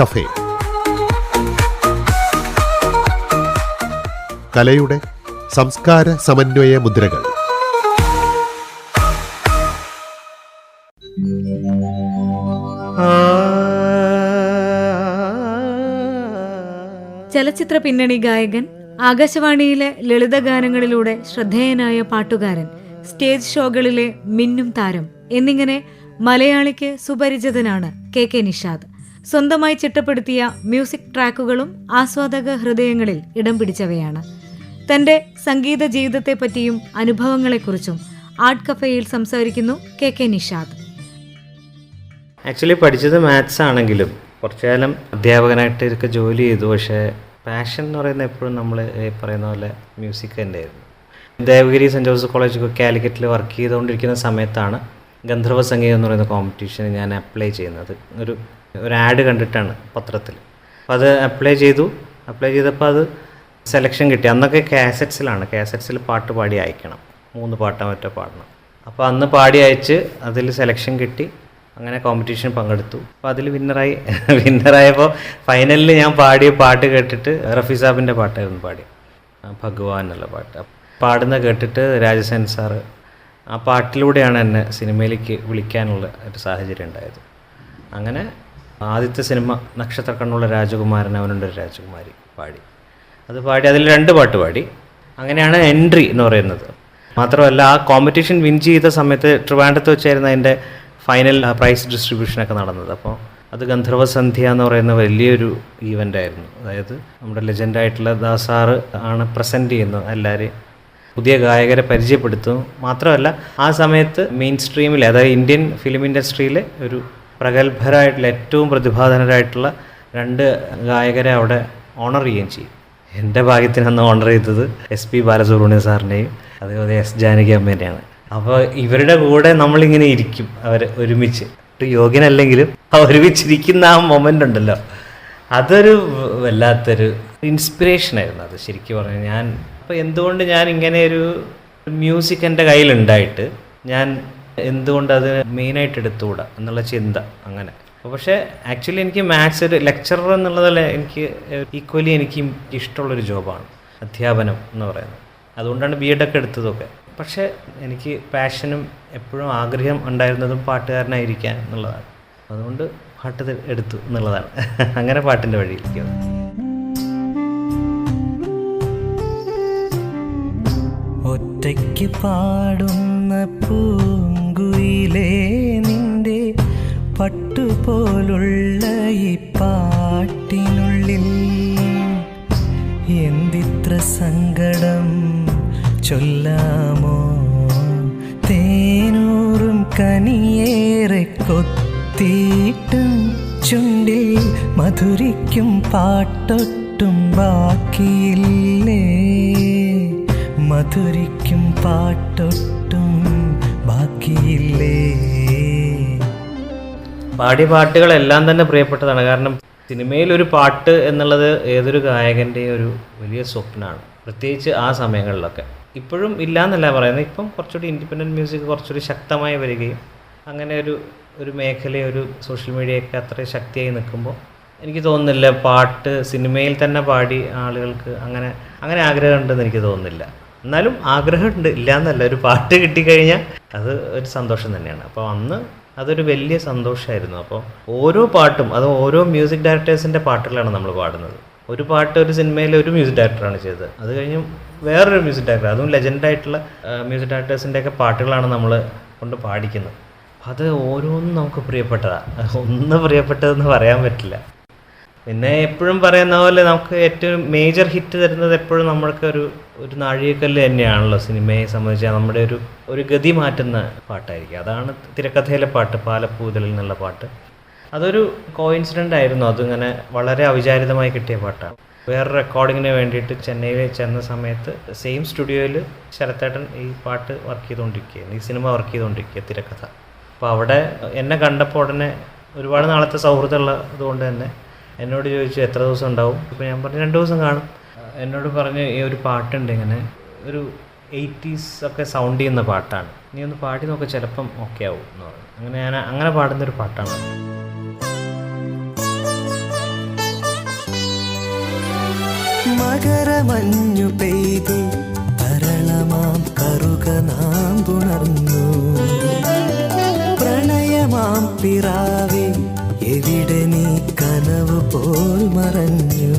Cafe. കലയുടെ സംസ്കാര സമന്വയ മുദ്രകൾ. ചലച്ചിത്ര പിന്നണി ഗായകൻ ആകാശവാണിയിലെ ലളിതഗാനങ്ങളിലൂടെ ശ്രദ്ധേയനായ പാട്ടുകാരൻ സ്റ്റേജ് ഷോകളിലെ മിന്നും താരം എന്നിങ്ങനെ മലയാളിക്ക് സുപരിചിതനാണ് കെ കെ നിഷാദ്. സ്വന്തമായി ചിട്ടപ്പെടുത്തിയ മ്യൂസിക് ട്രാക്കുകളും ആസ്വാദക ഹൃദയങ്ങളിൽ ഇടം പിടിച്ചവയാണ്. തന്റെ സംഗീത ജീവിതത്തെപ്പറ്റിയും അനുഭവങ്ങളെക്കുറിച്ചും ആർട്ട് കഫേയിൽ സംസാരിക്കുന്നു കെ കെ നിഷാദ്. ആക്ച്വലി പഠിച്ചത് മാത്സ് ആണെങ്കിലും കുറച്ചു കാലം അധ്യാപകനായിട്ട് ഒക്കെ ജോലി ചെയ്തു. പക്ഷേ പാഷൻ എന്ന് പറയുന്നത് എപ്പോഴും നമ്മൾ പറയുന്ന പോലെ മ്യൂസിക് തന്നെയായിരുന്നു. ദേവഗിരി സെന്റ് ജോസഫ് കോളേജ് കാലിക്കറ്റിൽ വർക്ക് ചെയ്തുകൊണ്ടിരിക്കുന്ന സമയത്താണ് ഗന്ധർവ സംഗീതം എന്ന് പറയുന്ന കോമ്പറ്റീഷന് ഞാൻ അപ്ലൈ ചെയ്യുന്നത്. ഒരു ഒരു ആഡ് കണ്ടിട്ടാണ് പത്രത്തിൽ അപ്പോൾ അത് അപ്ലൈ ചെയ്തു. അപ്ലൈ ചെയ്തപ്പോൾ അത് സെലക്ഷൻ കിട്ടി. അന്നൊക്കെ കാസറ്റ്സിലാണ് കാസറ്റ്സിൽ പാട്ട് പാടി അയക്കണം. മൂന്ന് പാട്ടോ മറ്റോ പാടണം. അപ്പോൾ അന്ന് പാടി അയച്ച് അതിൽ സെലക്ഷൻ കിട്ടി. അങ്ങനെ കോമ്പറ്റീഷൻ പങ്കെടുത്തു. അപ്പോൾ അതിൽ വിന്നറായി വിന്നറായപ്പോൾ ഫൈനലിൽ ഞാൻ പാടിയ പാട്ട് കേട്ടിട്ട് റഫി സാബിന്റെ പാട്ടായിരുന്നു പാടി ഭഗവാൻ എന്നുള്ള പാട്ട്. പാടുന്ന കേട്ടിട്ട് രാജസേൻ സാറ് ആ പാട്ടിലൂടെയാണ് എന്നെ സിനിമയിലേക്ക് വിളിക്കാനുള്ള ഒരു സാഹചര്യം ഉണ്ടായത്. അങ്ങനെ ആദ്യത്തെ സിനിമ നക്ഷത്ര കണ്ണുള്ള രാജകുമാരൻ അവനുണ്ട് രാജകുമാരി പാടി. അത് പാടി അതിൽ രണ്ട് പാട്ട് പാടി. അങ്ങനെയാണ് എൻട്രി എന്ന് പറയുന്നത്. മാത്രമല്ല ആ കോമ്പറ്റീഷൻ വിൻ ചെയ്ത സമയത്ത് ട്രിവാൻഡത്ത് വെച്ചായിരുന്നു അതിന്റെ ഫൈനൽ പ്രൈസ് ഡിസ്ട്രിബ്യൂഷനൊക്കെ നടന്നത്. അപ്പോൾ അത് ഗന്ധർവ സന്ധ്യ എന്ന് പറയുന്ന വലിയൊരു ഈവന്റ് ആയിരുന്നു. അതായത് നമ്മുടെ ലെജൻഡായിട്ടുള്ള ദാസാറ് ആണ് പ്രസന്റ് ചെയ്യുന്നത്. എല്ലാവരെയും പുതിയ ഗായകരെ പരിചയപ്പെടുത്തുന്നു. മാത്രമല്ല ആ സമയത്ത് മെയിൻ സ്ട്രീമിൽ അതായത് ഇന്ത്യൻ ഫിലിം ഇൻഡസ്ട്രിയിലെ ഒരു പ്രഗത്ഭരായിട്ടുള്ള ഏറ്റവും പ്രതിഭാധനരായിട്ടുള്ള രണ്ട് ഗായകരെ അവിടെ ഓണർ ചെയ്യുകയും ചെയ്യും. എന്റെ ഭാഗ്യത്തിന് അന്ന് ഓണർ ചെയ്തത് എസ് പി ബാലസുബ്രഹ്മണ്യ സാറിനെയും അതേപോലെ എസ് ജാനകി അമ്മേനെയാണ്. അപ്പോൾ ഇവരുടെ കൂടെ നമ്മളിങ്ങനെ ഇരിക്കും അവർ ഒരുമിച്ച്. ഒരു യോഗ്യനല്ലെങ്കിലും ഒരുമിച്ചിരിക്കുന്ന ആ മൊമെന്റ് ഉണ്ടല്ലോ. അതൊരു വല്ലാത്തൊരു ഇൻസ്പിറേഷനായിരുന്നു അത് ശരിക്കും പറഞ്ഞാൽ ഞാൻ അപ്പോൾ എന്തുകൊണ്ട് ഞാൻ ഇങ്ങനെ ഒരു മ്യൂസിക് എന്റെ കയ്യിലുണ്ടായിട്ട് ഞാൻ എന്തുകൊണ്ട് അത് മെയിനായിട്ട് എടുത്തുകൂടാ എന്നുള്ള ചിന്ത അങ്ങനെ. പക്ഷെ ആക്ച്വലി എനിക്ക് മാത്സ് ഒരു ലെക്ചറർ എന്നുള്ളതല്ല എനിക്ക് ഈക്വലി എനിക്ക് ഇഷ്ടമുള്ളൊരു ജോബാണ് അധ്യാപനം എന്ന് പറയുന്നത്. അതുകൊണ്ടാണ് ബി എഡൊക്കെ എടുത്തതൊക്കെ. പക്ഷേ എനിക്ക് പാഷനും എപ്പോഴും ആഗ്രഹം ഉണ്ടായിരുന്നതും പാട്ടുകാരനായിരിക്കാൻ എന്നുള്ളതാണ്. അതുകൊണ്ട് പാട്ട് എടുത്തു എന്നുള്ളതാണ്. അങ്ങനെ പാട്ടിന്റെ വഴിയിലേക്ക് ഒറ്റയ്ക്ക് പാടുന്ന പൂങ്കുയിലേ നിന്റെ പട്ടുപോലുള്ള ഈ പാട്ടിനുള്ളിൽ എന്തിത്ര സങ്കടം ചൊല്ലാമോ? തേനൂറും കനിയേറെ കൊത്തിയിട്ടും ചുണ്ടിൽ മധുരിക്കും പാട്ടൊട്ടും ബാക്കിയില്ലേ? മധുരിക്കും പാട്ടൊട്ടും ബാക്കിയില്ലേ? പാടിയ പാട്ടുകളെല്ലാം തന്നെ പ്രിയപ്പെട്ടതാണ്. കാരണം സിനിമയിൽ ഒരു പാട്ട് എന്നുള്ളത് ഏതൊരു ഗായകന്റെയും ഒരു വലിയ സ്വപ്നമാണ് പ്രത്യേകിച്ച് ആ സമയങ്ങളിലൊക്കെ. ഇപ്പോഴും ഇല്ല എന്നല്ല പറയുന്നത്. ഇപ്പം കുറച്ചുകൂടി ഇൻഡിപെൻഡന്റ് മ്യൂസിക് കുറച്ചുകൂടി ശക്തമായി വരികയും അങ്ങനെ ഒരു ഒരു മേഖല ഒരു സോഷ്യൽ മീഡിയയൊക്കെ അത്ര ശക്തിയായി നിൽക്കുമ്പോൾ എനിക്ക് തോന്നുന്നില്ല പാട്ട് സിനിമയിൽ തന്നെ പാടി ആളുകൾക്ക് അങ്ങനെ അങ്ങനെ ആഗ്രഹമുണ്ടെന്ന് എനിക്ക് തോന്നുന്നില്ല. എന്നാലും ആഗ്രഹമുണ്ട്. ഇല്ല എന്നല്ല ഒരു പാട്ട് കിട്ടിക്കഴിഞ്ഞാൽ അത് ഒരു സന്തോഷം തന്നെയാണ്. അപ്പോൾ അന്ന് അതൊരു വലിയ സന്തോഷമായിരുന്നു അപ്പോൾ ഓരോ പാട്ടും അത് ഓരോ മ്യൂസിക് ഡയറക്ടേഴ്സിന്റെ പാട്ടുകളാണ് നമ്മൾ പാടുന്നത്. ഒരു പാട്ട് ഒരു സിനിമയിൽ ഒരു മ്യൂസിക് ഡയറക്ടറാണ് ചെയ്തത്. അത് കഴിഞ്ഞ് വേറൊരു മ്യൂസിക് ഡയറക്ടർ അതും ലെജൻഡായിട്ടുള്ള മ്യൂസിക് ഡയറക്ടേഴ്സിന്റെ ഒക്കെ പാട്ടുകളാണ് നമ്മൾ കൊണ്ട് പാടിക്കുന്നത്. അത് ഓരോന്നും നമുക്ക് പ്രിയപ്പെട്ടതാണ് ഒന്ന് പ്രിയപ്പെട്ടതെന്ന് പറയാൻ പറ്റില്ല. പിന്നെ എപ്പോഴും പറയുന്ന പോലെ നമുക്ക് ഏറ്റവും മേജർ ഹിറ്റ് തരുന്നത് എപ്പോഴും നമ്മൾക്ക് ഒരു ഒരു നാഴികക്കല്ല് തന്നെയാണല്ലോ സിനിമയെ സംബന്ധിച്ച് നമ്മുടെ ഒരു ഒരു ഗതി മാറ്റുന്ന പാട്ടായിരിക്കും. അതാണ് തിരക്കഥയിലെ പാട്ട് പാലപ്പൂതലിൽ നിന്നുള്ള പാട്ട്. അതൊരു കോയിൻസിഡന്റ് ആയിരുന്നു. അതിങ്ങനെ വളരെ അവിചാരിതമായി കിട്ടിയ പാട്ടാണ്. വേറെ റെക്കോർഡിങ്ങിന് വേണ്ടിയിട്ട് ചെന്നൈയിൽ ചെന്ന സമയത്ത് സെയിം സ്റ്റുഡിയോയിൽ ശരത്തേട്ടൻ ഈ പാട്ട് വർക്ക് ചെയ്തുകൊണ്ടിരിക്കുകയാണ് ഈ സിനിമ വർക്ക് ചെയ്തുകൊണ്ടിരിക്കുക തിരക്കഥ. അപ്പോൾ അവിടെ എന്നെ കണ്ടപ്പോൾ ഉടനെ ഒരുപാട് നാളത്തെ സൗഹൃദമുള്ള കൊണ്ട് തന്നെ എന്നോട് ചോദിച്ചു എത്ര ദിവസം ഉണ്ടാവും? ഇപ്പോൾ ഞാൻ പറഞ്ഞു രണ്ട് ദിവസം കാണും. എന്നോട് പറഞ്ഞ് ഈ ഒരു പാട്ടുണ്ട് ഇങ്ങനെ. ഒരു എയ്റ്റീസ് ഒക്കെ സൗണ്ട് ചെയ്യുന്ന പാട്ടാണ്. നീ ഒന്ന് പാടി നോക്ക് ചിലപ്പം ഓക്കെ ആവും എന്ന് പറഞ്ഞു. അങ്ങനെ ഞാൻ അങ്ങനെ പാടുന്ന ഒരു പാട്ടാണ് മകരമഞ്ഞു പെയ്തു തരളമാം കറുക നാം തുണർന്നു പ്രണയമാം പിറാവി എവിടെ നീ കനവ് പോൽ മറഞ്ഞു.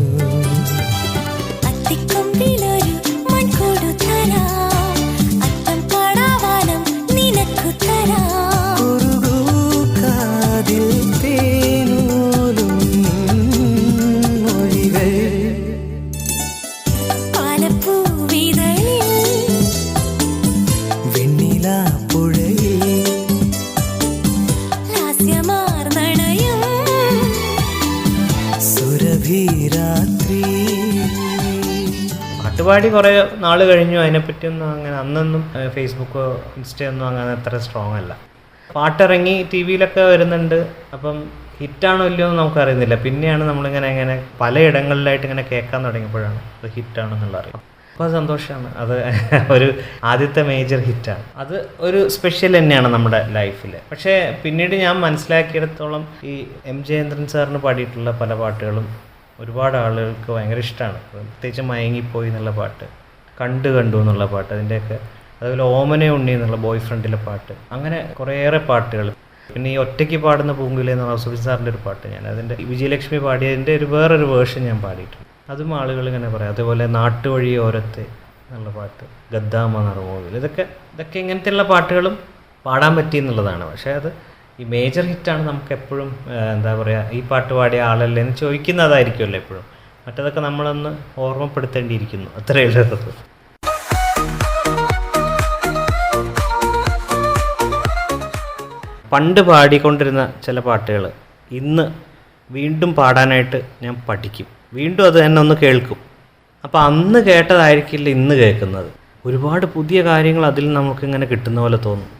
പാട്ടുപാടി കുറേ നാൾ കഴിഞ്ഞു അതിനെപ്പറ്റിയൊന്നും അങ്ങനെ അന്നൊന്നും ഫേസ്ബുക്കോ ഫേസ്ബുക്കോ ഇൻസ്റ്റയൊന്നും അങ്ങനെ അത്ര സ്ട്രോങ് അല്ല. പാട്ടിറങ്ങി ടി വിയിലൊക്കെ വരുന്നുണ്ട്. അപ്പം ഹിറ്റാണോ ഇല്ലയോ എന്ന് നമുക്കറിയുന്നില്ല. പിന്നെയാണ് നമ്മളിങ്ങനെ ഇങ്ങനെ പലയിടങ്ങളിലായിട്ട് ഇങ്ങനെ കേൾക്കാൻ തുടങ്ങിയപ്പോഴാണ് അത് ഹിറ്റാണെന്നുള്ള അറിയാം അപ്പോൾ സന്തോഷമാണ്. അത് ഒരു ആദ്യത്തെ മേജർ ഹിറ്റാണ് അത് ഒരു സ്പെഷ്യൽ തന്നെയാണ് നമ്മുടെ ലൈഫിൽ പക്ഷേ പിന്നീട് ഞാൻ മനസ്സിലാക്കിയിടത്തോളം ഈ എം ജയേന്ദ്രൻ സാറിന് പാടിയിട്ടുള്ള പല പാട്ടുകളും ഒരുപാട് ആളുകൾക്ക് ഭയങ്കര ഇഷ്ടമാണ് പ്രത്യേകിച്ച് മയങ്ങിപ്പോയി എന്നുള്ള പാട്ട് കണ്ടു കണ്ടു എന്നുള്ള പാട്ട് അതിന്റെയൊക്കെ അതുപോലെ ഓമന ഉണ്ണി എന്നുള്ള ബോയ് ഫ്രണ്ടിലെ പാട്ട് അങ്ങനെ കുറേയേറെ പാട്ടുകൾ. പിന്നെ ഈ ഒറ്റയ്ക്ക് പാടുന്ന പൂങ്കുല എന്ന സുബിൻ സാറിന്റെ ഒരു പാട്ട് ഞാൻ അതിന്റെ വിജയലക്ഷ്മി പാടിയതിന്റെ ഒരു വേറൊരു വേർഷൻ ഞാൻ പാടിയിട്ടുണ്ട്. അതും ആളുകൾ ഇങ്ങനെ പറയാം. അതുപോലെ നാട്ടുവഴി ഓരത്തെ എന്നുള്ള പാട്ട് ഗദ്ദാമ നിറവോവിൽ ഇതൊക്കെ ഇതൊക്കെ ഇങ്ങനത്തെയുള്ള പാട്ടുകളും പാടാൻ പറ്റി എന്നുള്ളതാണ്. പക്ഷേ അത് ഈ മേജർ ഹിറ്റാണ് നമുക്ക് എപ്പോഴും എന്താ പറയുക ഈ പാട്ട് പാടിയ ആളല്ലേ എന്ന് ചോദിക്കുന്നതായിരിക്കുമല്ലോ എപ്പോഴും. മറ്റതൊക്കെ നമ്മളൊന്ന് ഓർമ്മപ്പെടുത്തേണ്ടിയിരിക്കുന്നു. അത്രയേ ഉള്ളൂ പണ്ട് പാടിക്കൊണ്ടിരുന്ന ചില പാട്ടുകൾ ഇന്ന് വീണ്ടും പാടാനായിട്ട് ഞാൻ പഠിക്കും. വീണ്ടും അത് തന്നെ ഒന്ന് കേൾക്കും. അപ്പോൾ അന്ന് കേട്ടതായിരിക്കില്ല ഇന്ന് കേൾക്കുന്നത്. ഒരുപാട് പുതിയ കാര്യങ്ങൾ അതിൽ നമുക്കിങ്ങനെ കിട്ടുന്ന പോലെ തോന്നും.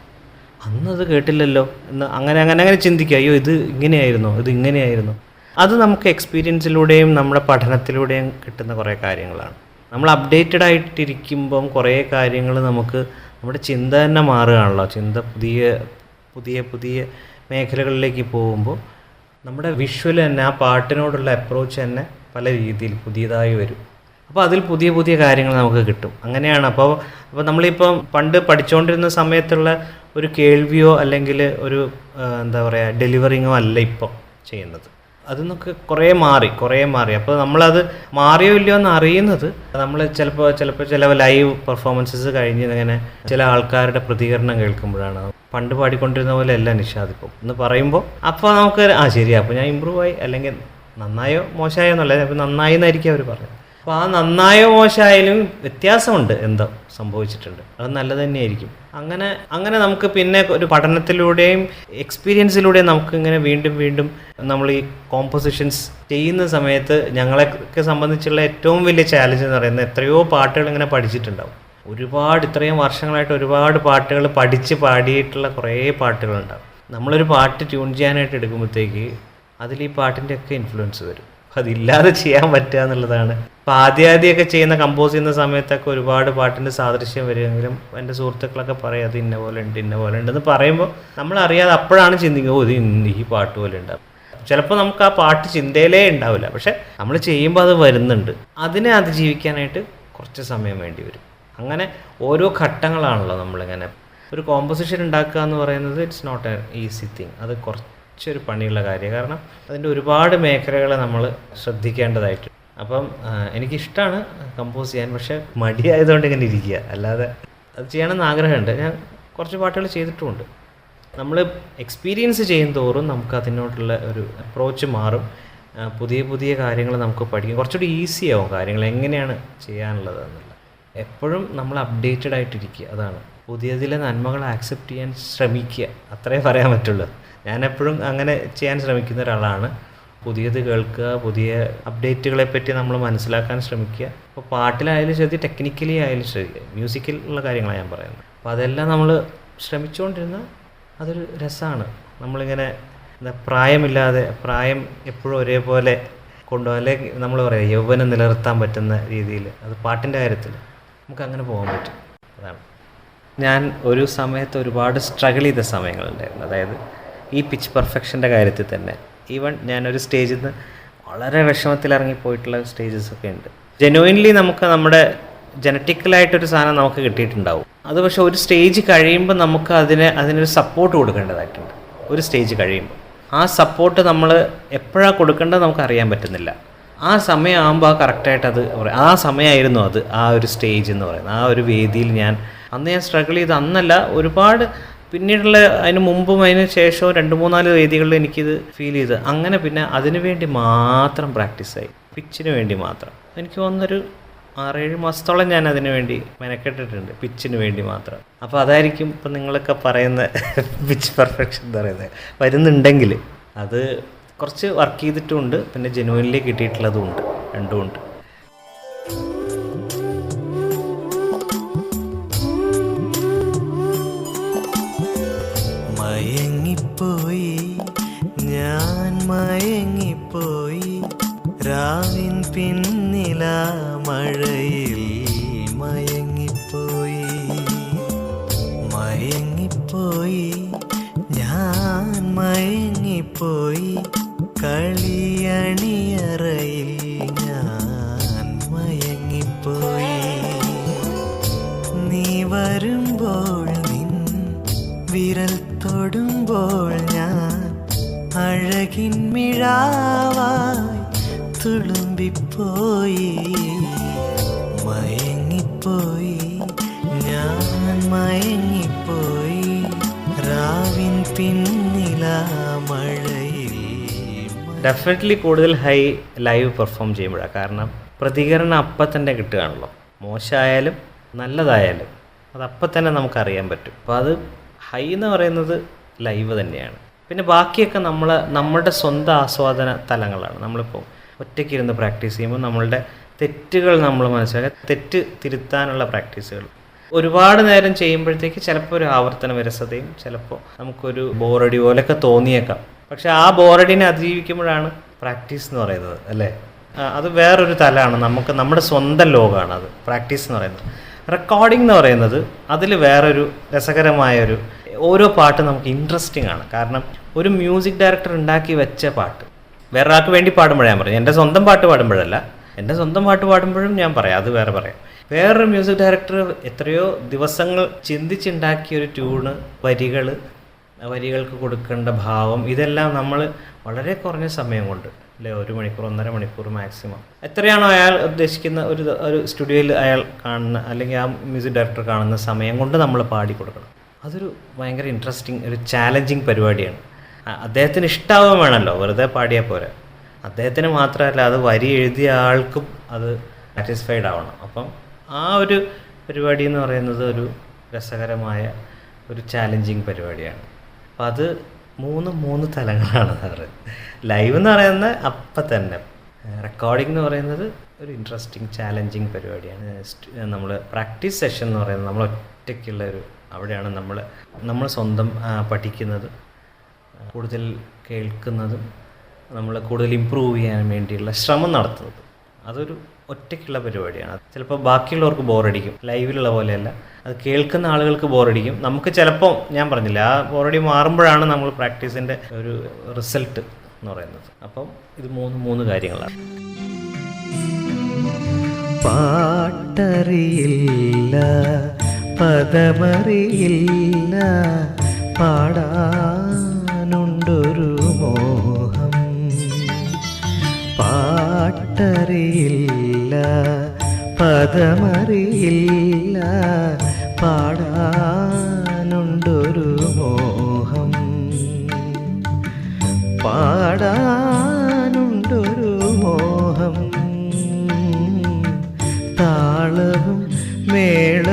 അന്ന് അത് കേട്ടില്ലല്ലോ എന്ന് അങ്ങനെ അങ്ങനെ അങ്ങനെ ചിന്തിക്കുക. അയ്യോ ഇത് ഇങ്ങനെയായിരുന്നോ? ഇത് ഇങ്ങനെയായിരുന്നു? അത് നമുക്ക് എക്സ്പീരിയൻസിലൂടെയും നമ്മുടെ പഠനത്തിലൂടെയും കിട്ടുന്ന കുറേ കാര്യങ്ങളാണ്. നമ്മൾ അപ്ഡേറ്റഡ് ആയിട്ടിരിക്കുമ്പം കുറേ കാര്യങ്ങൾ നമുക്ക് നമ്മുടെ ചിന്ത തന്നെ മാറുകയാണല്ലോ. ചിന്ത പുതിയ പുതിയ പുതിയ മേഖലകളിലേക്ക് പോകുമ്പോൾ നമ്മുടെ വിഷ്വൽ തന്നെ ആ പാട്ടിനോടുള്ള അപ്രോച്ച് തന്നെ പല രീതിയിൽ പുതിയതായി വരും. അപ്പോൾ അതിൽ പുതിയ പുതിയ കാര്യങ്ങൾ നമുക്ക് കിട്ടും. അങ്ങനെയാണ്. അപ്പോൾ അപ്പോൾ നമ്മളിപ്പം പണ്ട് പഠിച്ചുകൊണ്ടിരുന്ന സമയത്തുള്ള ഒരു കേൾവിയോ അല്ലെങ്കിൽ ഒരു എന്താ പറയുക ഡെലിവറിങ്ങോ അല്ല ഇപ്പോൾ ചെയ്യുന്നത്. അതിന്നൊക്കെ കുറേ മാറി കുറേ മാറി. അപ്പോൾ നമ്മളത് മാറിയോ ഇല്ലയോ എന്ന് അറിയുന്നത് നമ്മൾ ചിലപ്പോൾ ചിലപ്പോൾ ചില ലൈവ് പെർഫോമൻസസ് കഴിഞ്ഞ് ഇങ്ങനെ ചില ആൾക്കാരുടെ പ്രതികരണം കേൾക്കുമ്പോഴാണ്. പണ്ട് പാടിക്കൊണ്ടിരുന്ന പോലെ അല്ല നിഷാദ് എന്ന് പറയുമ്പോൾ അപ്പോൾ നമുക്ക് ആ ശരി അപ്പോൾ ഞാൻ ഇമ്പ്രൂവ് ആയി. അല്ലെങ്കിൽ നന്നായോ മോശമായോ എന്നല്ല. അപ്പോൾ നന്നായി എന്നായിരിക്കും അവർ പറഞ്ഞത് അപ്പോൾ ആ നന്നായോ മോശമായാലും വ്യത്യാസമുണ്ട് എന്തോ സംഭവിച്ചിട്ടുണ്ട്. അത് നല്ലത് തന്നെയായിരിക്കും. അങ്ങനെ അങ്ങനെ നമുക്ക് പിന്നെ ഒരു പഠനത്തിലൂടെയും എക്സ്പീരിയൻസിലൂടെയും നമുക്ക് ഇങ്ങനെ വീണ്ടും വീണ്ടും നമ്മൾ ഈ കോമ്പോസിഷൻസ് ചെയ്യുന്ന സമയത്ത് ഞങ്ങളെയൊക്കെ സംബന്ധിച്ചുള്ള ഏറ്റവും വലിയ ചാലഞ്ച് എന്ന് പറയുന്നത് എത്രയോ പാട്ടുകൾ ഇങ്ങനെ പഠിച്ചിട്ടുണ്ടാവും. ഒരുപാട് ഇത്രയും വർഷങ്ങളായിട്ട് ഒരുപാട് പാട്ടുകൾ പഠിച്ച് പാടിയിട്ടുള്ള കുറേ പാട്ടുകളുണ്ടാവും. നമ്മളൊരു പാട്ട് ട്യൂൺ ചെയ്യാനായിട്ട് എടുക്കുമ്പോഴത്തേക്ക് അതിൽ ഈ പാട്ടിന്റെയൊക്കെ ഇൻഫ്ലുവൻസ് വരും. അതില്ലാതെ ചെയ്യാൻ പറ്റുക എന്നുള്ളതാണ്. അപ്പോൾ ആദ്യാദ്യമൊക്കെ ചെയ്യുന്ന കമ്പോസ് ചെയ്യുന്ന സമയത്തൊക്കെ ഒരുപാട് പാട്ടിന്റെ സാദൃശ്യം വരുമെങ്കിലും എന്റെ സുഹൃത്തുക്കളൊക്കെ പറയും അത് ഇന്ന പോലെ ഉണ്ട് ഇന്ന പോലെ ഉണ്ടെന്ന് പറയുമ്പോൾ നമ്മൾ അറിയാതെ അപ്പോഴാണ് ചിന്തിക്കുക ഓ ഇത് ഈ പാട്ട് പോലെ ഉണ്ടാവും. ചിലപ്പോൾ നമുക്ക് ആ പാട്ട് ചിന്തയിലേ ഉണ്ടാവില്ല. പക്ഷെ നമ്മൾ ചെയ്യുമ്പോൾ അത് വരുന്നുണ്ട്. അതിനെ അതിജീവിക്കാനായിട്ട് കുറച്ച് സമയം വേണ്ടി വരും. അങ്ങനെ ഓരോ ഘട്ടങ്ങളാണല്ലോ നമ്മളിങ്ങനെ ഒരു കോമ്പോസിഷൻ ഉണ്ടാക്കുക എന്ന് പറയുന്നത് it's not a easy thing അത് കുറച്ചൊരു പണിയുള്ള കാര്യം. കാരണം അതിന്റെ ഒരുപാട് മേഖലകളെ നമ്മൾ ശ്രദ്ധിക്കേണ്ടതായിട്ട് അപ്പം എനിക്കിഷ്ടമാണ് കമ്പോസ് ചെയ്യാൻ പക്ഷെ മടിയായതുകൊണ്ട് ഇങ്ങനെ ഇരിക്കുക. അല്ലാതെ അത് ചെയ്യണമെന്ന് ആഗ്രഹമുണ്ട്. ഞാൻ കുറച്ച് പാട്ടുകൾ ചെയ്തിട്ടുമുണ്ട്. നമ്മൾ എക്സ്പീരിയൻസ് ചെയ്യും തോറും നമുക്ക് അതിനോടുള്ള ഒരു അപ്രോച്ച് മാറും. പുതിയ പുതിയ കാര്യങ്ങൾ നമുക്ക് പഠിക്കും. കുറച്ചുകൂടി ഈസി ആവും കാര്യങ്ങൾ. എങ്ങനെയാണ് ചെയ്യാനുള്ളത് എന്നുള്ളത് എപ്പോഴും നമ്മൾ അപ്ഡേറ്റഡ് ആയിട്ടിരിക്കുക അതാണ്. പുതിയതിലെ നന്മകൾ ആക്സെപ്റ്റ് ചെയ്യാൻ ശ്രമിക്കുക. അത്രേ പറയാൻ പറ്റുള്ളൂ. ഞാൻ എപ്പോഴും അങ്ങനെ ചെയ്യാൻ ശ്രമിക്കുന്ന ഒരാളാണ്. പുതിയത് കേൾക്കുക പുതിയ അപ്ഡേറ്റുകളെ പറ്റി നമ്മൾ മനസ്സിലാക്കാൻ ശ്രമിക്കുക. അപ്പോൾ പാട്ടിലായാലും ശരി ടെക്നിക്കലി ആയാലും ശരി മ്യൂസിക്കൽ ഉള്ള കാര്യങ്ങളാണ് ഞാൻ പറയുന്നത്. അപ്പോൾ അതെല്ലാം നമ്മൾ ശ്രമിച്ചുകൊണ്ടിരുന്ന അതൊരു രസമാണ് നമ്മളിങ്ങനെ എന്താ പ്രായമില്ലാതെ പ്രായം എപ്പോഴും ഒരേപോലെ അല്ലെങ്കിൽ നമ്മൾ പറയാം യൗവനം നിലനിർത്താൻ പറ്റുന്ന രീതിയിൽ. അത് പാട്ടിന്റെ കാര്യത്തിൽ നമുക്ക് അങ്ങനെ പോകാൻ പറ്റും. അതാണ്. ഞാൻ ഒരു സമയത്ത് ഒരുപാട് സ്ട്രഗിൾ ചെയ്ത സമയങ്ങളുണ്ടായിരുന്നു. അതായത് ഈ പിച്ച് പെർഫെക്ഷന്റെ കാര്യത്തിൽ തന്നെ. ഈവൻ ഞാനൊരു സ്റ്റേജിൽ നിന്ന് വളരെ വിഷമത്തിൽ ഇറങ്ങിപ്പോയിട്ടുള്ള സ്റ്റേജസ് ഒക്കെ ഉണ്ട്. ജെനുവിൻലി നമുക്ക് നമ്മുടെ ജനറ്റിക്കലായിട്ടൊരു സാധനം നമുക്ക് കിട്ടിയിട്ടുണ്ടാവും. അത് പക്ഷേ ഒരു സ്റ്റേജ് കഴിയുമ്പോൾ നമുക്ക് അതിന് അതിനൊരു സപ്പോർട്ട് കൊടുക്കേണ്ടതായിട്ടുണ്ട്. ഒരു സ്റ്റേജ് കഴിയുമ്പോൾ ആ സപ്പോർട്ട് നമ്മൾ എപ്പോഴാണ് കൊടുക്കേണ്ടത് നമുക്ക് അറിയാൻ പറ്റുന്നില്ല. ആ സമയമാകുമ്പോൾ ആ കറക്റ്റായിട്ട് അത് ആ സമയമായിരുന്നു അത് ആ ഒരു സ്റ്റേജ് എന്ന് പറയുന്നത്. ആ ഒരു വേദിയിൽ ഞാൻ അന്ന് ഞാൻ സ്ട്രഗിൾ ചെയ്ത് അന്നല്ല ഒരുപാട് പിന്നീടുള്ള അതിന് മുമ്പും അതിന് ശേഷവും രണ്ട് മൂന്നാൽ വേദികളിൽ എനിക്കിത് ഫീൽ ചെയ്ത്. അങ്ങനെ പിന്നെ അതിനു വേണ്ടി മാത്രം പ്രാക്ടീസായി പിച്ചിന് വേണ്ടി മാത്രം. എനിക്ക് തോന്നുന്നൊരു ആറേഴ് മാസത്തോളം ഞാൻ അതിനു വേണ്ടി മെനക്കെട്ടിട്ടുണ്ട്. പിച്ചിന് വേണ്ടി മാത്രം. അപ്പോൾ അതായിരിക്കും ഇപ്പം നിങ്ങളൊക്കെ പറയുന്ന പിച്ച് പെർഫെക്ഷൻ എന്ന് പറയുന്നത്. വരുന്നുണ്ടെങ്കിൽ അത് കുറച്ച് വർക്ക് ചെയ്തിട്ടുമുണ്ട് പിന്നെ ജനുവനിലേക്ക് കിട്ടിയിട്ടുള്ളതും ഉണ്ട്. രണ്ടും ഉണ്ട്. നീ വരുമ്പോൾ നിൻ വിരൽ തൊടുമ്പോൾ ഞാൻ അഴകിൻ മിഴാവായി തുളുമ്പിപ്പോയി മയങ്ങിപ്പോയി ഞാൻ മയങ്ങിപ്പോയി രാവിൻ പിന്നില മഴയിൽ ഡെഫിനറ്റ്ലി കൂടുതൽ ഹൈ ലൈവ് പെർഫോം ചെയ്യുമ്പോഴാണ് കാരണം പ്രതികരണം അപ്പം തന്നെ കിട്ടുകയാണല്ലോ. മോശമായാലും നല്ലതായാലും. അതപ്പം തന്നെ നമുക്കറിയാൻ പറ്റും. അപ്പോൾ അത് ഹൈ എന്ന് പറയുന്നത് ലൈവ് തന്നെയാണ്. പിന്നെ ബാക്കിയൊക്കെ നമ്മൾ നമ്മളുടെ സ്വന്തം ആസ്വാദന തലങ്ങളാണ്. നമ്മളിപ്പോൾ ഒറ്റയ്ക്കിരുന്ന് പ്രാക്ടീസ് ചെയ്യുമ്പോൾ നമ്മളുടെ തെറ്റുകൾ നമ്മൾ മനസ്സിലാക്കുക. തെറ്റ് തിരുത്താനുള്ള പ്രാക്ടീസുകൾ. ഒരുപാട് നേരം ചെയ്യുമ്പോഴത്തേക്ക് ചിലപ്പോൾ ഒരു ആവർത്തന വിരസതയും ചിലപ്പോൾ നമുക്കൊരു ബോറടി പോലെയൊക്കെ തോന്നിയേക്കാം. പക്ഷെ ആ ബോറടിനെ അതിജീവിക്കുമ്പോഴാണ് പ്രാക്ടീസ് എന്ന് പറയുന്നത് അല്ലേ? അത് വേറൊരു തലമാണ് നമുക്ക് നമ്മുടെ സ്വന്തം ലോകമാണ് അത്. പ്രാക്ടീസ് എന്ന് പറയുന്നത്. റെക്കോർഡിംഗ് എന്ന് പറയുന്നത് അതിൽ വേറൊരു രസകരമായൊരു ഓരോ പാട്ട് നമുക്ക് ഇൻട്രസ്റ്റിംഗ് ആണ്. കാരണം ഒരു മ്യൂസിക് ഡയറക്ടർ ഉണ്ടാക്കി വെച്ച പാട്ട്. വേറെ ആൾക്ക് വേണ്ടി പാടുമ്പോഴേ ഞാൻ പറയും എന്റെ സ്വന്തം പാട്ട് പാടുമ്പോഴല്ല. എന്റെ സ്വന്തം പാട്ട് പാടുമ്പോഴും ഞാൻ പറയാം. അത് വേറെ പറയാം. വേറൊരു മ്യൂസിക് ഡയറക്ടർ എത്രയോ ദിവസങ്ങൾ ചിന്തിച്ചുണ്ടാക്കിയ ഒരു ട്യൂണ് വരികൾ വരികൾക്ക് കൊടുക്കേണ്ട ഭാവം ഇതെല്ലാം നമ്മൾ വളരെ കുറഞ്ഞ സമയം കൊണ്ട് അല്ലെ ഒരു മണിക്കൂർ ഒന്നര മണിക്കൂർ മാക്സിമം എത്രയാണോ അയാൾ ഉദ്ദേശിക്കുന്ന ഒരു ഒരു സ്റ്റുഡിയോയിൽ അയാൾ കാണുന്ന അല്ലെങ്കിൽ ആ മ്യൂസിക് ഡയറക്ടർ കാണുന്ന സമയം കൊണ്ട് നമ്മൾ പാടി കൊടുക്കണം. അതൊരു ഭയങ്കര ഇൻട്രസ്റ്റിംഗ് ഒരു ചാലഞ്ചിങ് പരിപാടിയാണ്. അദ്ദേഹത്തിന് ഇഷ്ടാവുകയും വേണമല്ലോ വെറുതെ പാടിയാൽ പോരാ. അദ്ദേഹത്തിന് മാത്രമല്ല അത് വരി എഴുതിയ ആൾക്കും അത് സാറ്റിസ്ഫൈഡ് ആവണം. അപ്പം ആ ഒരു പരിപാടി എന്ന് പറയുന്നത് ഒരു രസകരമായ ഒരു ചാലഞ്ചിങ് പരിപാടിയാണ്. അപ്പം അത് മൂന്ന് മൂന്ന് തലങ്ങളാണ് സാറ്. ലൈവ് എന്ന് പറയുന്നത് അപ്പം തന്നെ. റെക്കോർഡിംഗ് എന്ന് പറയുന്നത് ഒരു ഇൻട്രസ്റ്റിംഗ് ചാലഞ്ചിങ് പരിപാടിയാണ്. നമ്മൾ പ്രാക്ടീസ് സെഷൻ എന്ന് പറയുന്നത് നമ്മൾ ഒറ്റയ്ക്കുള്ള ഒരു അവിടെയാണ് നമ്മൾ നമ്മൾ സ്വന്തം പഠിക്കുന്നത് കൂടുതൽ കേൾക്കുന്നതും നമ്മൾ കൂടുതൽ ഇമ്പ്രൂവ് ചെയ്യാൻ വേണ്ടിയുള്ള ശ്രമം നടത്തുന്നത്. അതൊരു ഒറ്റയ്ക്കുള്ള പരിപാടിയാണ്. ചിലപ്പോൾ ബാക്കിയുള്ളവർക്ക് ബോറടിക്കും. ലൈവിലുള്ള പോലെയല്ല. അത് കേൾക്കുന്ന ആളുകൾക്ക് ബോറടിക്കും. നമുക്ക് ചിലപ്പോൾ ഞാൻ പറഞ്ഞില്ല ആ ബോറടി മാറുമ്പോഴാണ് നമ്മൾ പ്രാക്ടീസിന്റെ ഒരു റിസൾട്ട് എന്ന് പറയുന്നത്. അപ്പം ഇത് മൂന്ന് മൂന്ന് കാര്യങ്ങളാണ്. പാട്ടറിയില്ല പദമറിയില്ല പാടാനുണ്ടൊരു മോഹം. പാട്ടറിയില്ല പദമറിയില്ല പാടാനുണ്ടൊരു മോഹം. പാടാനുണ്ടൊരു മോഹം. താളവും മേളവുമില്ലാതെ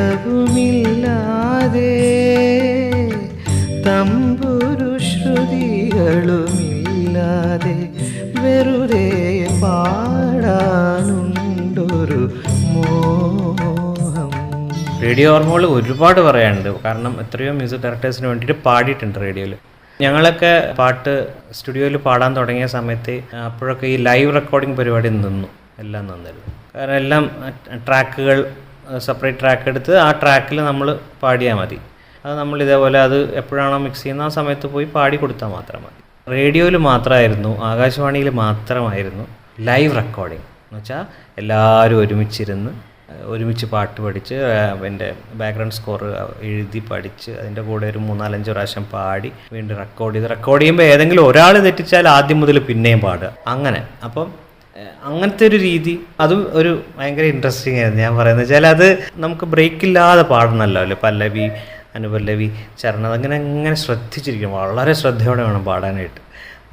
തമ്പുരു ശ്രുതികളുമില്ലാതെ വെറുതെ പാടാനുണ്ടൊരു റേഡിയോ ഓർമ്മകൾ ഒരുപാട് പറയാനുണ്ട്. കാരണം എത്രയോ മ്യൂസിക് ഡയറക്ടേഴ്സിന് വേണ്ടിയിട്ട് പാടിയിട്ടുണ്ട് റേഡിയോയിൽ. ഞങ്ങളൊക്കെ പാട്ട് സ്റ്റുഡിയോയിൽ പാടാൻ തുടങ്ങിയ സമയത്ത് അപ്പോഴൊക്കെ ഈ ലൈവ് റെക്കോർഡിംഗ് പരിപാടി നിന്നു. എല്ലാം നിന്നിരുന്നു കാരണം എല്ലാം ട്രാക്കുകൾ സെപ്പറേറ്റ് ട്രാക്ക് എടുത്ത് ആ ട്രാക്കിൽ നമ്മൾ പാടിയാൽ മതി. അത് നമ്മൾ ഇതേപോലെ അത് എപ്പോഴാണോ മിക്സ് ചെയ്യുന്ന ആ സമയത്ത് പോയി പാടി കൊടുത്താൽ മാത്രം മതി. റേഡിയോയിൽ മാത്രമായിരുന്നു ആകാശവാണിയിൽ മാത്രമായിരുന്നു ലൈവ് റെക്കോർഡിംഗ്. എന്ന് വെച്ചാൽ എല്ലാവരും ഒരുമിച്ചിരുന്ന് ഒരുമിച്ച് പാട്ട് പഠിച്ച് എന്റെ ബാക്ക്ഗ്രൗണ്ട് സ്കോർ എഴുതി പഠിച്ച് അതിന്റെ കൂടെ ഒരു മൂന്നാലഞ്ച് പ്രാവശ്യം പാടി വീണ്ടും റെക്കോർഡ് ചെയ്ത് റെക്കോർഡ് ചെയ്യുമ്പോൾ ഏതെങ്കിലും ഒരാൾ തെറ്റിച്ചാൽ ആദ്യം മുതൽ പിന്നെയും പാടുക. അങ്ങനെ. അപ്പം അങ്ങനത്തെ ഒരു രീതി അതും ഒരു ഭയങ്കര ഇൻട്രസ്റ്റിംഗ് ആയിരുന്നു. ഞാൻ പറയുന്നത് വെച്ചാൽ അത് നമുക്ക് ബ്രേക്ക് ഇല്ലാതെ പാടണമല്ലോ അല്ലേ പല്ലവി അനുപല്ലവി ചരണം അങ്ങനെ അങ്ങനെ ശ്രദ്ധിച്ചിരിക്കും വളരെ ശ്രദ്ധയോടെ വേണം പാടാനായിട്ട്.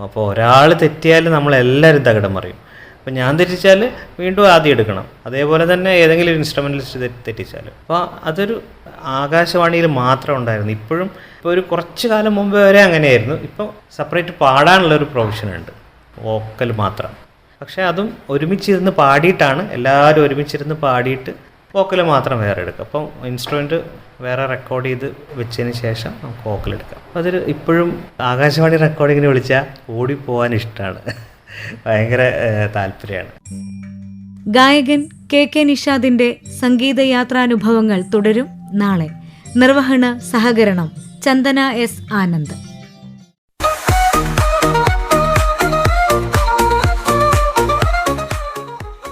അപ്പോൾ ഒരാൾ തെറ്റിയാൽ നമ്മളെല്ലാവരും തകിടം മറിയും. അപ്പോൾ ഞാൻ തെറ്റിച്ചാൽ വീണ്ടും ആദ്യം എടുക്കണം. അതേപോലെ തന്നെ ഏതെങ്കിലും ഒരു ഇൻസ്ട്രുമെന്റലിസ്റ്റ് തെറ്റിച്ചാൽ അപ്പോൾ അതൊരു ആകാശവാണിയിൽ മാത്രം ഉണ്ടായിരുന്നു. ഇപ്പോഴും ഇപ്പോൾ ഒരു കുറച്ച് കാലം മുമ്പ് വരെ അങ്ങനെയായിരുന്നു. ഇപ്പോൾ സെപ്പറേറ്റ് പാടാനുള്ള ഒരു പ്രൊഫഷൻ ഉണ്ട്. വോക്കൽ മാത്രം. പക്ഷേ അതും ഒരുമിച്ചിരുന്ന് പാടിയിട്ടാണ് എല്ലാവരും ഒരുമിച്ചിരുന്ന് പാടിയിട്ട് വോക്കൽ മാത്രം വേറെ എടുക്കുക. അപ്പം ഇൻസ്ട്രുമെന്റ് വേറെ റെക്കോർഡ് ചെയ്ത് വെച്ചതിന് ശേഷം നമുക്ക് വോക്കൽ എടുക്കാം. അപ്പോൾ അതൊരു ഇപ്പോഴും ആകാശവാണി റെക്കോർഡിങ്ങിന് വിളിച്ചാൽ ഓടിപ്പോകാൻ ഇഷ്ടമാണ് ഭയങ്കര താല്പര്യമാണ്. ഗായകൻ കെ കെ നിഷാദിന്റെ സംഗീതയാത്രാനുഭവങ്ങൾ തുടരും നാളെ. നിർവഹണ സഹകരണം Chandana S Anand.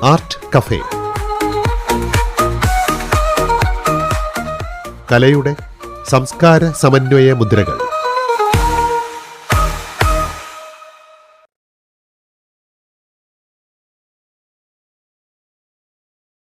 Art cafe. കലയുടെ സംസ്കാര സമന്വയ മുദ്രകൾ.